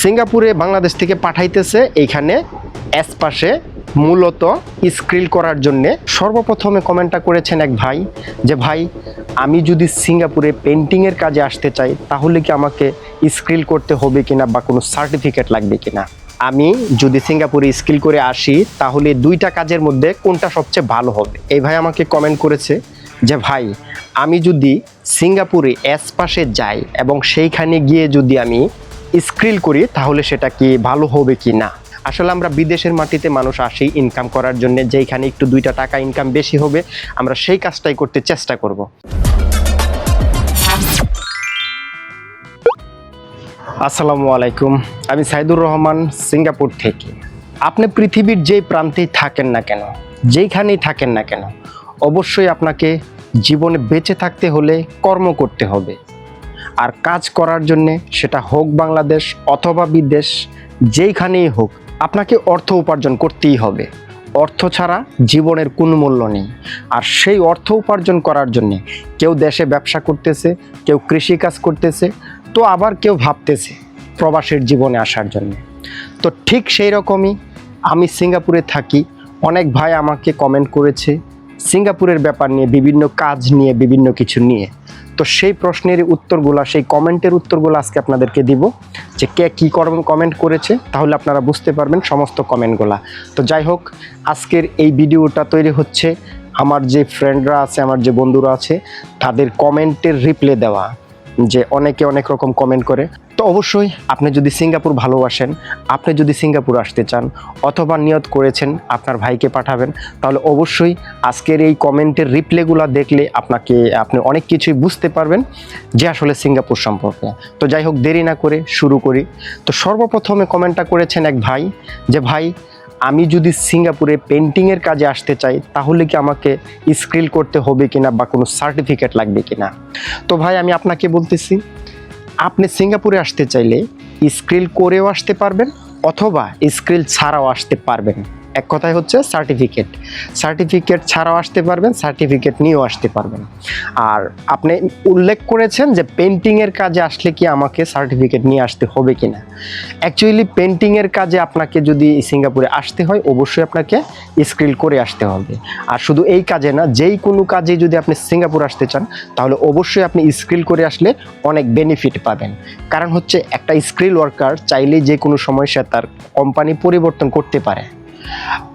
সিঙ্গাপুরে বাংলাদেশ থেকে পাঠাইতেছে, এইখানে এস মূলত স্ক্রিল করার জন্য সর্বপ্রথমে কমেন্টটা করেছেন এক ভাই যে, ভাই, আমি যদি সিঙ্গাপুরে পেন্টিংয়ের কাজে আসতে চাই, তাহলে কি আমাকে স্ক্রিল করতে হবে কিনা বা কোনো সার্টিফিকেট লাগবে কিনা? আমি যদি সিঙ্গাপুরে স্কিল করে আসি, তাহলে দুইটা কাজের মধ্যে কোনটা সবচেয়ে ভালো হবে? এই ভাই আমাকে কমেন্ট করেছে যে, ভাই, আমি যদি সিঙ্গাপুরে এস পাশে যাই এবং সেইখানে গিয়ে যদি আমি স্ক্রিল করি, তাহলে সেটা কি ভালো হবে কি না? আসলে আমরা বিদেশের মাটিতে মানুষ আসি ইনকাম করার জন্য, যেইখানে একটু দুইটা টাকা ইনকাম বেশি হবে, আমরা সেই কাজটাই করতে চেষ্টা করব। আসসালামু আলাইকুম, আমি সাইদুর রহমান, সিঙ্গাপুর থেকে। আপনি পৃথিবীর যেই প্রান্তেই থাকেন না কেন, যেইখানেই থাকেন না কেন, অবশ্যই আপনাকে জীবনে বেঁচে থাকতে হলে কর্ম করতে হবে। আর কাজ করার জন্যে সেটা হোক বাংলাদেশ অথবা বিদেশ, যেইখানেই হোক, আপনাকে অর্থ উপার্জন করতেই হবে। অর্থ ছাড়া জীবনের কোনো মূল্য নেই। আর সেই অর্থ উপার্জন করার জন্যে কেউ দেশে ব্যবসা করতেছে, কেউ কৃষিকাজ করতেছে, তো আবার কেউ ভাবতেছে প্রবাসের জীবনে আসার জন্য। তো ঠিক সেই রকমই আমি সিঙ্গাপুরে থাকি। অনেক ভাই আমাকে কমেন্ট করেছে, সিঙ্গাপুরের ব্যাপার নিয়ে, বিভিন্ন কাজ নিয়ে, বিভিন্ন কিছু নিয়ে। তো সেই প্রশ্নের উত্তরগুলা, সেই কমেন্টের উত্তরগুলো আজকে আপনাদেরকে দিব, যে কে কী কমেন্ট করেছে, তাহলে আপনারা বুঝতে পারবেন সমস্ত কমেন্টগুলা। তো যাই হোক, আজকের এই ভিডিওটা তৈরি হচ্ছে আমার যে ফ্রেন্ডরা আছে, আমার যে বন্ধুরা আছে, তাদের কমেন্টের রিপ্লে দেওয়া, যে অনেকে অনেক রকম কমেন্ট করে। তো অবশ্যই আপনি যদি সিঙ্গাপুর ভালোবাসেন, আপনি যদি সিঙ্গাপুর আসতে চান অথবা নিয়ত করেছেন আপনার ভাইকে পাঠাবেন, তাহলে অবশ্যই আজকের এই কমেন্টের রিপ্লেগুলো দেখলে আপনাকে, আপনি অনেক কিছুই বুঝতে পারবেন যে আসলে সিঙ্গাপুর সম্পর্কে। তো যাই হোক, দেরি না করে শুরু করি। তো সর্বপ্রথমে কমেন্টটা করেছেন এক ভাই যে, ভাই, আমি যদি সিঙ্গাপুরে পেন্টিংয়ের কাজে আসতে চাই, তাহলে কি আমাকে স্ক্রিল করতে হবে কিনা বা কোনো সার্টিফিকেট লাগবে কিনা? তো ভাই, আমি আপনাকে বলতেছি আপনি সিঙ্গাপুরে আসতে চাইলে স্ক্রিল করেও আসতে পারবেন অথবা স্ক্রিল ছাড়াও আসতে পারবেন। এক কথায় হচ্ছে সার্টিফিকেট সার্টিফিকেট ছাড়াও আসতে পারবেন সার্টিফিকেট নিয়েও আসতে পারবেন। আর আপনি উল্লেখ করেছেন যে পেন্টিংয়ের কাজে আসলে কি আমাকে সার্টিফিকেট নিয়ে আসতে হবে কি না অ্যাকচুয়ালি পেন্টিংয়ের কাজে আপনাকে যদি সিঙ্গাপুরে আসতে হয়, অবশ্যই আপনাকে স্ক্রিল করে আসতে হবে। আর শুধু এই কাজে না, যেই কোনো কাজে যদি আপনি সিঙ্গাপুর আসতে চান, তাহলে অবশ্যই আপনি স্ক্রিল করে আসলে অনেক বেনিফিট পাবেন। কারণ হচ্ছে একটা স্ক্রিল ওয়ার্কার চাইলেই যে কোনো সময় সে তার কোম্পানি পরিবর্তন করতে পারে।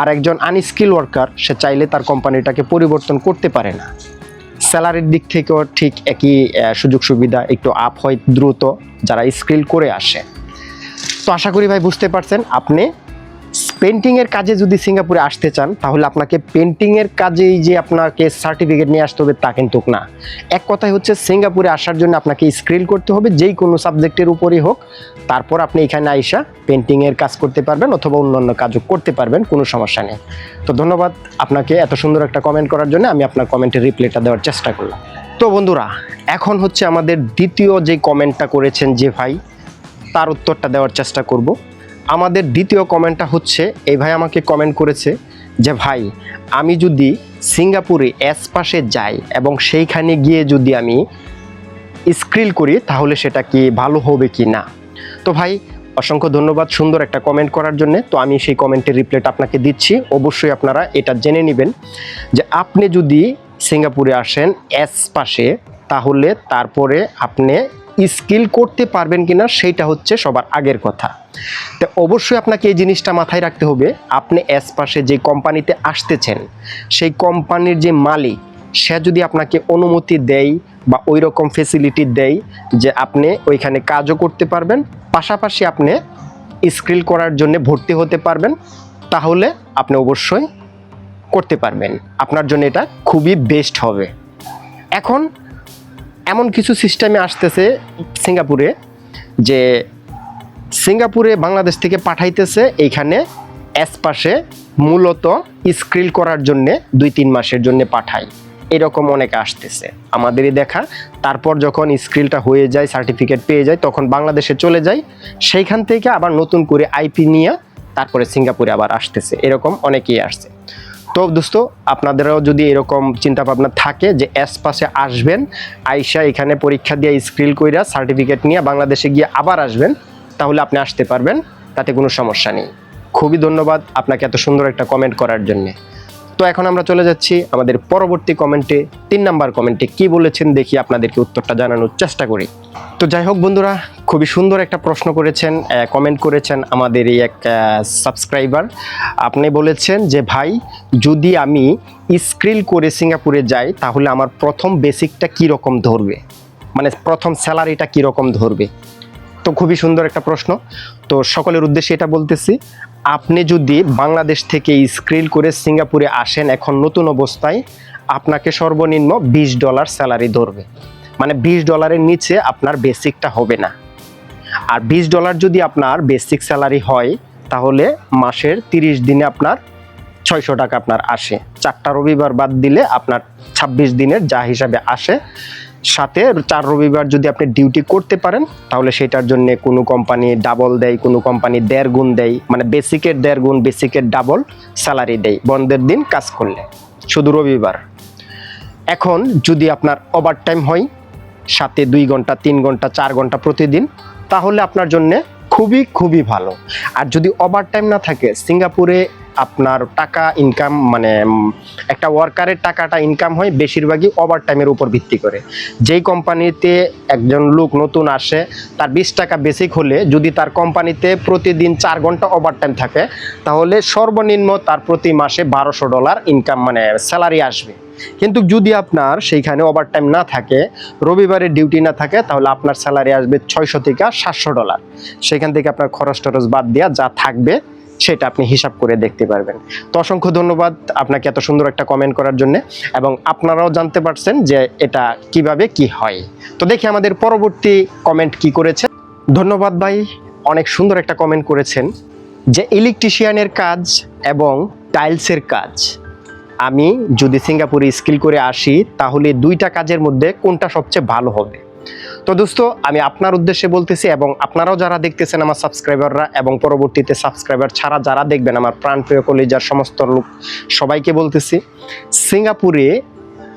আর একজন আনস্কিল ওয়ার্কার সে চাইলে তার কোম্পানিটাকে পরিবর্তন করতে পারে না। স্যালারির দিক থেকেও ঠিক একই সুযোগ সুবিধা একটু আপ হয় দ্রুত, যারা স্কিল করে আসে। তো আশা করি ভাই বুঝতে পারছেন, আপনি পেন্টিংয়ের কাজে যদি সিঙ্গাপুরে আসতে চান, তাহলে আপনাকে পেন্টিংয়ের কাজেই যে আপনাকে সার্টিফিকেট নিয়ে আসতে হবে তা কিন্তু না। এক কথায় হচ্ছে সিঙ্গাপুরে আসার জন্য আপনাকে স্ক্রিল করতে হবে, যেই কোনো সাবজেক্টের উপরই হোক। তারপর আপনি এখানে আইসা পেন্টিংয়ের কাজ করতে পারবেন অথবা অন্যান্য কাজও করতে পারবেন, কোনো সমস্যা নেই। তো ধন্যবাদ আপনাকে এত সুন্দর একটা কমেন্ট করার জন্য, আমি আপনার কমেন্টের রিপ্লাইটা দেওয়ার চেষ্টা করলাম। তো বন্ধুরা, এখন হচ্ছে আমাদের দ্বিতীয় যে কমেন্টটা করেছেন যে ভাই, তার উত্তরটা দেওয়ার চেষ্টা করব। আমাদের দ্বিতীয় কমেন্টটা হচ্ছে, এই ভাই আমাকে কমেন্ট করেছে যে, ভাই, আমি যদি সিঙ্গাপুরে এস পাশে যাই এবং সেইখানে গিয়ে যদি আমি স্ক্রিল করি, তাহলে সেটা কি ভালো হবে কি না? তো ভাই, অসংখ্য ধন্যবাদ সুন্দর একটা কমেন্ট করার জন্য। তো আমি সেই কমেন্টের রিপ্লাইটা আপনাকে দিচ্ছি। অবশ্যই আপনারা এটা জেনে নেবেন যে, আপনি যদি সিঙ্গাপুরে আসেন এস পাশে, তাহলে তারপরে আপনি স্কিল করতে পারবেন কিনা সেইটা হচ্ছে সবার আগের কথা। তো অবশ্যই আপনাকে এই জিনিসটা মাথায় রাখতে হবে, আপনি এস পাশে যে কোম্পানিতে আসতেছেন, সেই কোম্পানির যে মালিক, সে যদি আপনাকে অনুমতি দেয় বা ওই রকম ফেসিলিটি দেয় যে আপনি ওইখানে কাজও করতে পারবেন, পাশাপাশি আপনি স্কিল করার জন্য ভর্তি হতে পারবেন, তাহলে আপনি অবশ্যই করতে পারবেন। আপনার জন্য এটা খুবই বেস্ট হবে। এখন এমন কিছু সিস্টেমে আসতেছে সিঙ্গাপুরে যে সিঙ্গাপুরে বাংলাদেশ থেকে পাঠাইতেছে এইখানে এস পাশে মূলত স্ক্রিল করার জন্যে দুই তিন মাসের জন্য পাঠায়। এরকম অনেকে আসতেছে। আমাদেরই দেখা। তারপর যখন স্ক্রিলটা হয়ে যায় সার্টিফিকেট পেয়ে যায়, তখন বাংলাদেশে চলে যায় সেইখান থেকে আবার নতুন করে আইপি নিয়ে তারপরে সিঙ্গাপুরে আবার আসতেছে। এরকম অনেকেই আসছে। তো দোস্ত, আপনাদেরও যদি এরকম চিন্তা ভাবনা থাকে যে এস পাশে আসবেন, আইসা এখানে পরীক্ষা দিয়ে স্ক্রিল কইরা সার্টিফিকেট নিয়ে বাংলাদেশে গিয়ে আবার আসবেন, তাহলে আপনি আসতে পারবেন, তাতে কোনো সমস্যা নেই। খুবই ধন্যবাদ আপনাকে এত সুন্দর একটা কমেন্ট করার জন্যে। তো এখন আমরা চলে যাচ্ছি আমাদের পরবর্তী কমেন্টে তিন নাম্বার কমেন্টে কি বলেছেন দেখি আপনাদেরকে উত্তরটা জানানোর চেষ্টা করি। তো যাই হোক বন্ধুরা, খুবই সুন্দর একটা প্রশ্ন করেছেন কমেন্ট করেছেন আমাদের এই এক সাবস্ক্রাইবার আপনি বলেছেন যে, ভাই, যদি আমি স্ক্রিল করে সিঙ্গাপুরে যাই, তাহলে আমার প্রথম বেসিকটা কি রকম ধরবে? মানে প্রথম স্যালারিটা কি রকম ধরবে? তো খুবই সুন্দর একটা প্রশ্ন। তো সকলের উদ্দেশ্যে এটা বলতেছি, আপনি যদি বাংলাদেশ থেকে স্ক্রিল করে সিঙ্গাপুরে আসেন এখন নতুন অবস্থায়, আপনাকে সর্বনিম্ন বিশ ডলার স্যালারি ধরবে। মানে বিশ ডলারের নিচে আপনার বেসিকটা হবে না। আর বিশ ডলার যদি আপনার বেসিক স্যালারি হয়, তাহলে মাসের তিরিশ দিনে আপনার ছয়শো টাকা আপনার আসে। চারটা রবিবার বাদ দিলে আপনার ছাব্বিশ দিনের যা হিসাবে আসে, সাথে চার রবিবার যদি আপনি ডিউটি করতে পারেন, তাহলে সেটার জন্য কোনো কোম্পানি ডাবল দেয়, কোনো কোম্পানি দেড় গুণ দেয় মানে বেসিকের দেড় গুণ, বেসিকের ডাবল স্যালারি দেয় বন্ধের দিন কাজ করলে, শুধু রবিবার। এখন যদি আপনার ওভার টাইম হয় সাথে দুই ঘণ্টা, তিন ঘণ্টা, চার ঘণ্টা প্রতিদিন, তাহলে আপনার জন্যে খুবই খুবই ভালো। আর যদি ওভার টাইম না থাকে, সিঙ্গাপুরে আপনার টাকা ইনকাম মানে একটা ওয়ার্কারের টাকাটা ইনকাম হয় বেশিরভাগই ওভার টাইমের উপর ভিত্তি করে। যেই কোম্পানিতে একজন লোক নতুন আসে, তার বিশ টাকা বেসিক হলে যদি তার কোম্পানিতে প্রতিদিন চার ঘণ্টা ওভার টাইম থাকে, তাহলে সর্বনিম্ন তার প্রতি মাসে বারোশো ডলার ইনকাম মানে স্যালারি আসবে। কিন্তু যদি আপনার সেইখানে ওভার টাইম না থাকে, রবিবারে ডিউটি না থাকে, তাহলে আপনার স্যালারি আসবে ছয়শো থেকে সাতশো ডলার সেখান থেকে আপনার খরচ টরচ বাদ দেওয়া যা থাকবে সেটা আপনি হিসাব করে দেখতে পারবেন। তো অসংখ্য ধন্যবাদ আপনাকে এত সুন্দর একটা কমেন্ট করার জন্য এবং আপনারাও জানতে পারছেন যে এটা কীভাবে কি হয়। তো দেখি আমাদের পরবর্তী কমেন্ট কি করেছে। ধন্যবাদ ভাই, অনেক সুন্দর একটা কমেন্ট করেছেন যে ইলেকট্রিশিয়ানের কাজ এবং টাইলসের কাজ। আমি যদি সিঙ্গাপুরে স্কিল করে আসি, তাহলে দুইটা কাজের মধ্যে কোনটা সবচেয়ে ভালো হবে? তো দোস্ত, আমি আপনার উদ্দেশ্যে বলতেছি এবং আপনারাও যারা দেখতেছেন আমার সাবস্ক্রাইবাররা এবং পরবর্তীতে সাবস্ক্রাইবার ছাড়া যারা দেখবেন আমার প্রাণপ্রিয় কলেজার সমস্ত লোক, সবাইকে বলতেছি, সিঙ্গাপুরে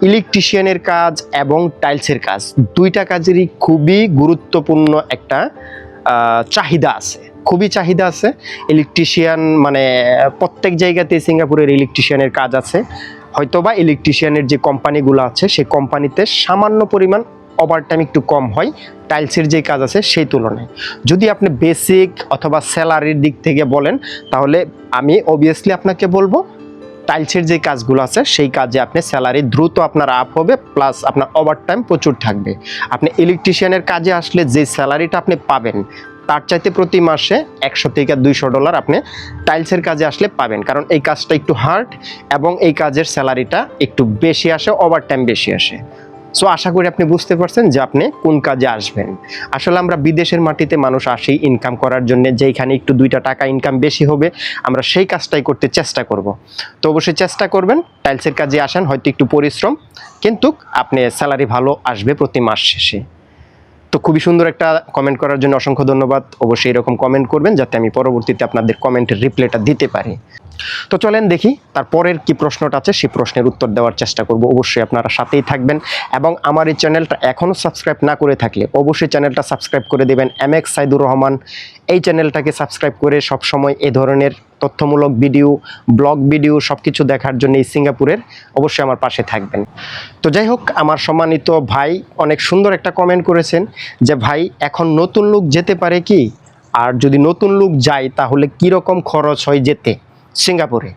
ইলেকট্রিশিয়ানের কাজ এবং টাইলসের কাজ দুইটা কাজেরই খুবই গুরুত্বপূর্ণ একটা চাহিদা আছে। খুবই চাহিদা আছে। ইলেকট্রিশিয়ান মানে প্রত্যেক জায়গাতে সিঙ্গাপুরের ইলেকট্রিশিয়ানের কাজ আছে। হয়তোবা ইলেকট্রিশিয়ানের যে কোম্পানিগুলো আছে সেই কোম্পানিতে সামান্য পরিমাণ ওভারটাইম একটু কম হয় টাইলসের যে কাজ আছে সেই তুলনায়। যদি আপনি বেসিক অথবা স্যালারির দিক থেকে বলেন, তাহলে আমি অবভিয়াসলি আপনাকে বলব টাইলসের যে কাজগুলো আছে, সেই কাজে আপনি স্যালারি দ্রুত আপনার আপ হবে প্লাস আপনার ওভারটাইম প্রচুর থাকবে। আপনি ইলেকট্রিশিয়ানের কাজে আসলে যে স্যালারিটা আপনি পাবেন, তার চাইতে প্রতি মাসে একশো থেকে দুইশো ডলার আপনি টাইলসের কাজে আসলে পাবেন। কারণ এই কাজটা একটু হার্ড এবং এই কাজের স্যালারিটা একটু বেশি আসে ওভারটাইম বেশি আসে। সো আশা করি আপনি বুঝতে পারছেন যে আপনি কোন কাজে আসবেন। আসলে আমরা বিদেশের মাটিতে মানুষ আসি ইনকাম করার জন্য, যেইখানে একটু দুইটা টাকা ইনকাম বেশি হবে, আমরা সেই কাজটাই করতে চেষ্টা করব। তো অবশ্যই চেষ্টা করবেন টাইলসের কাজে আসেন, হয়তো একটু পরিশ্রম, কিন্তু আপনি স্যালারি ভালো আসবে প্রতি মাস শেষে। তো খুবই সুন্দর একটা কমেন্ট করার জন্য অসংখ্য ধন্যবাদ। অবশ্যই এরকম কমেন্ট করবেন, যাতে আমি পরবর্তীতে আপনাদের কমেন্টের রিপ্লাইটা দিতে পারি। তো চলেন দেখি তারপরের কি প্রশ্নটা আছে সেই প্রশ্নের উত্তর দেওয়ার চেষ্টা করব। অবশ্যই আপনারা সাথেই থাকবেন এবং আমার এই চ্যানেলটা এখনও সাবস্ক্রাইব না করে থাকলে অবশ্যই চ্যানেলটা সাবস্ক্রাইব করে দেবেন। এম এক্স সাইদুর রহমান এই চ্যানেলটাকে সাবস্ক্রাইব করে সবসময় এ ধরনের তথ্যমূলক ভিডিও, ব্লগ ভিডিও সব কিছু দেখার জন্য এই সিঙ্গাপুরের অবশ্যই আমার পাশে থাকবেন। তো যাই হোক, আমার সম্মানিত ভাই অনেক সুন্দর একটা কমেন্ট করেছেন যে, ভাই, এখন নতুন লোক যেতে পারে কি? আর যদি নতুন লোক যায়, তাহলে কি রকম খরচ হয় যেতে? সিঙ্গাপুরে।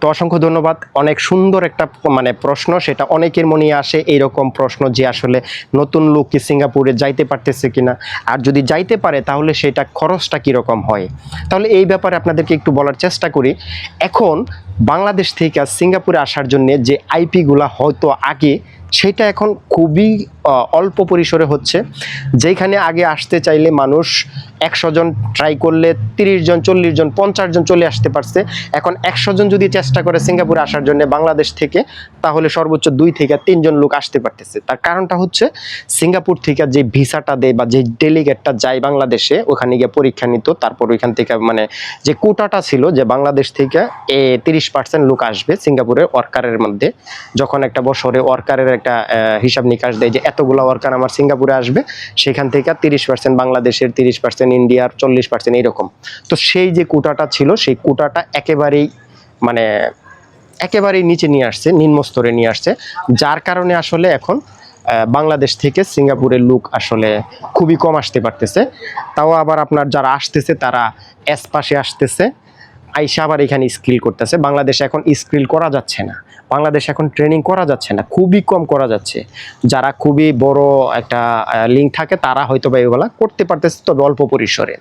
তো অসংখ্য ধন্যবাদ। অনেক সুন্দর একটা মানে প্রশ্ন, সেটা অনেকের মনে আসে এইরকম প্রশ্ন যে আসলে নতুন লোক কি সিঙ্গাপুরে যাইতে পারতেছে কিনা। আর যদি যাইতে পারে, তাহলে সেটা খরচটা কীরকম হয়? তাহলে এই ব্যাপারে আপনাদেরকে একটু বলার চেষ্টা করি। এখন বাংলাদেশ থেকে সিঙ্গাপুরে আসার জন্য যে আইপিগুলা হয়তো আগে, সেটা এখন খুবই অল্প পরিসরে হচ্ছে। যেখানে আগে আসতে চাইলে মানুষ একশো জন ট্রাই করলে তিরিশ জন, চল্লিশ জন, পঞ্চাশ জন চলে আসতে পারছে। এখন একশো জন যদি চেষ্টা করে সিঙ্গাপুরে আসার জন্য বাংলাদেশ থেকে, তাহলে সর্বোচ্চ দুই থেকে তিনজন লোক আসতে পারতেছে। তার কারণটা হচ্ছে, সিঙ্গাপুর থেকে যে ভিসাটা দেয় বা যে ডেলিগেটটা যায় বাংলাদেশে, ওখানে গিয়ে পরীক্ষা নিত। তারপর ওইখান থেকে মানে যে কোটাটা ছিল যে বাংলাদেশ থেকে এ তিরিশ পার্সেন্ট লোক আসবে সিঙ্গাপুরের ওয়ার্কারের মধ্যে। যখন একটা বছরে ওয়ার্কারের একটা হিসাব নিকাশ দেয় যে এতগুলো ওয়ার্কার আমার সিঙ্গাপুরে আসবে, সেখান থেকে তিরিশ পার্সেন্ট বাংলাদেশের তিরিশ পার্সেন্ট ইন্ডিয়ার চল্লিশ পার্সেন্ট এইরকম। তো সেই যে কোটাটা ছিল, সেই কোটাটা একেবারেই মানে একেবারেই নিচে নিয়ে আসছে, নিম্ন স্তরে নিয়ে আসছে, যার কারণে আসলে এখন বাংলাদেশ থেকে সিঙ্গাপুরের লোক আসলে খুবই কম আসতে পারতেছে। তাও আবার আপনার যারা আসতেছে, তারা এস পাশে আসতেছে। আইসা আবার এখানে স্কিল করতেছে। বাংলাদেশে এখন স্কিল করা যাচ্ছে না। বাংলাদেশে এখন ট্রেনিং করা যাচ্ছে না। খুবই কম করা যাচ্ছে। যারা খুবই বড় একটা লিঙ্ক থাকে, তারা হয়তো বা এগুলা করতে পারতেছে, তবে অল্প পরিসরে।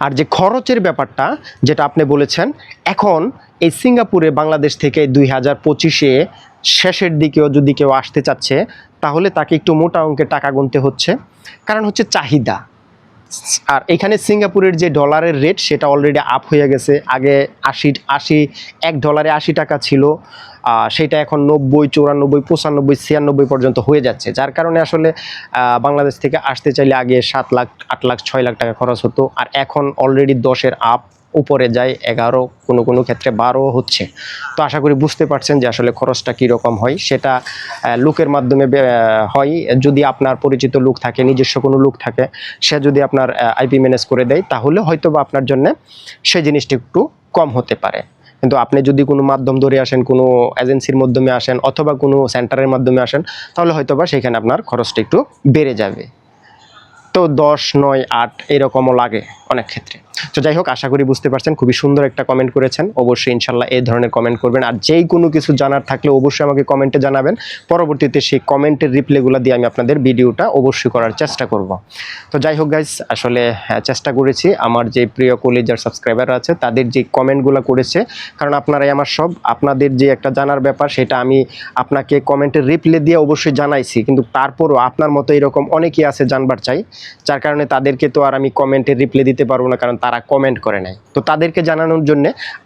আর যে খরচের ব্যাপারটা, যেটা আপনি বলেছেন, এখন এই সিঙ্গাপুরে বাংলাদেশ থেকে দুই হাজার পঁচিশে শেষের দিকেও যদি কেউ আসতে চাচ্ছে, তাহলে তাকে একটু মোটা অঙ্কের টাকা গুনতে হচ্ছে। কারণ হচ্ছে চাহিদা। আর এখানে সিঙ্গাপুরের যে ডলারের রেট সেটা অলরেডি আপ হয়ে গেছে। আগে আশি আশি, এক ডলারে আশি টাকা ছিল। সেটা এখন নব্বই, চৌরানব্বই, পঁচানব্বই, ছিয়ানব্বই পর্যন্ত হয়ে যাচ্ছে। যার কারণে আসলে বাংলাদেশ থেকে আসতে চাইলে আগে সাত লাখ, আট লাখ, ছয় লাখ টাকা খরচ হতো। আর এখন অলরেডি দশের আপ উপরে যায় এগারো, কোনো কোনো ক্ষেত্রে বারো হচ্ছে। তো আশা করি বুঝতে পারছেন যে আসলে খরচটা কীরকম হয়। সেটা লোকের মাধ্যমে হয়। যদি আপনার পরিচিত লোক থাকে, নিজস্ব কোনো লোক থাকে, সে যদি আপনার আইপি ম্যানেজ করে দেয়, তাহলে হয়তো বা আপনার জন্য সেই জিনিসটি একটু কম হতে পারে। কিন্তু আপনি যদি কোনো মাধ্যম ধরে আসেন, কোনো এজেন্সির মাধ্যমে আসেন, অথবা কোনো সেন্টারের মাধ্যমে আসেন, তাহলে হয়তো বা সেখানে আপনার খরচটা একটু বেড়ে যাবে। তো দশ, নয়, আট এরকমও লাগে অনেক ক্ষেত্রে। তো যাই হোক আশা করি বুঝতে পারছেন খুবই সুন্দর একটা কমেন্ট করেছেন। অবশ্যই ইনশাল্লাহ এই ধরনের কমেন্ট করবেন। আর যেই কোনো কিছু জানার থাকলে অবশ্যই আমাকে কমেন্টে জানাবেন। পরবর্তীতে সেই কমেন্টের রিপ্লাইগুলো দিয়ে আমি আপনাদের ভিডিওটা অবশ্যই করার চেষ্টা করব। তো যাই হোক গাইজ আসলে হ্যাঁ, চেষ্টা করেছি। আমার যে প্রিয় কলেজার সাবস্ক্রাইবার আছে তাদের যে কমেন্টগুলো করেছে কারণ আপনারাই আমার সব আপনাদের যে একটা জানার ব্যাপার সেটা আমি আপনাকে কমেন্টের রিপ্লাই দিয়ে অবশ্যই জানাইছি। কিন্তু তারপরও আপনার মতো এরকম অনেকেই আছে জানবার চাই। যার কারণে তাদেরকে তো আর আমি কমেন্টের রিপ্লাই দিতে পারব না কারণ তারা কমেন্ট করে নাই তো তাদেরকে জানানোর জন্য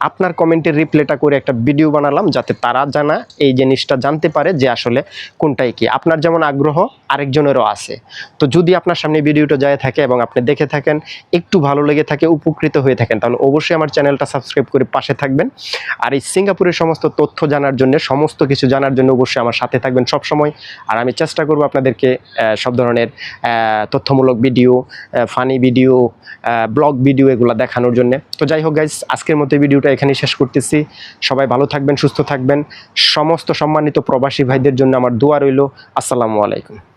আপনার কমেন্টের রিপ্লেটা করে একটা ভিডিও বানালাম, যাতে তারা জানা এই জিনিসটা জানতে পারে যে আসলে কোনটাই কি। আপনার যেমন আগ্রহ, আরেকজনেরও আছে। তো যদি আপনার সামনে ভিডিওটা যায় থাকে এবং আপনি দেখে থাকেন, একটু ভালো লেগে থাকে, উপকৃত হয়ে থাকেন, তাহলে অবশ্যই আমার চ্যানেলটা সাবস্ক্রাইব করে পাশে থাকবেন। আর এই সিঙ্গাপুরের সমস্ত তথ্য জানার জন্য, সমস্ত কিছু জানার জন্য অবশ্যই আমার সাথে থাকবেন সব সময় আর আমি চেষ্টা করব আপনাদেরকে সব ধরনের তথ্যমূলক video funny video blog video এগুলো দেখানোর জন্য। তো যাই হোক গাইজ আজকের মতো ভিডিওটা এখানেই শেষ করতেছি। সবাই ভালো থাকবেন, সুস্থ থাকবেন। সমস্ত সম্মানিত প্রবাসী ভাইদের জন্য আমার দোয়া রইল। আসসালামু আলাইকুম।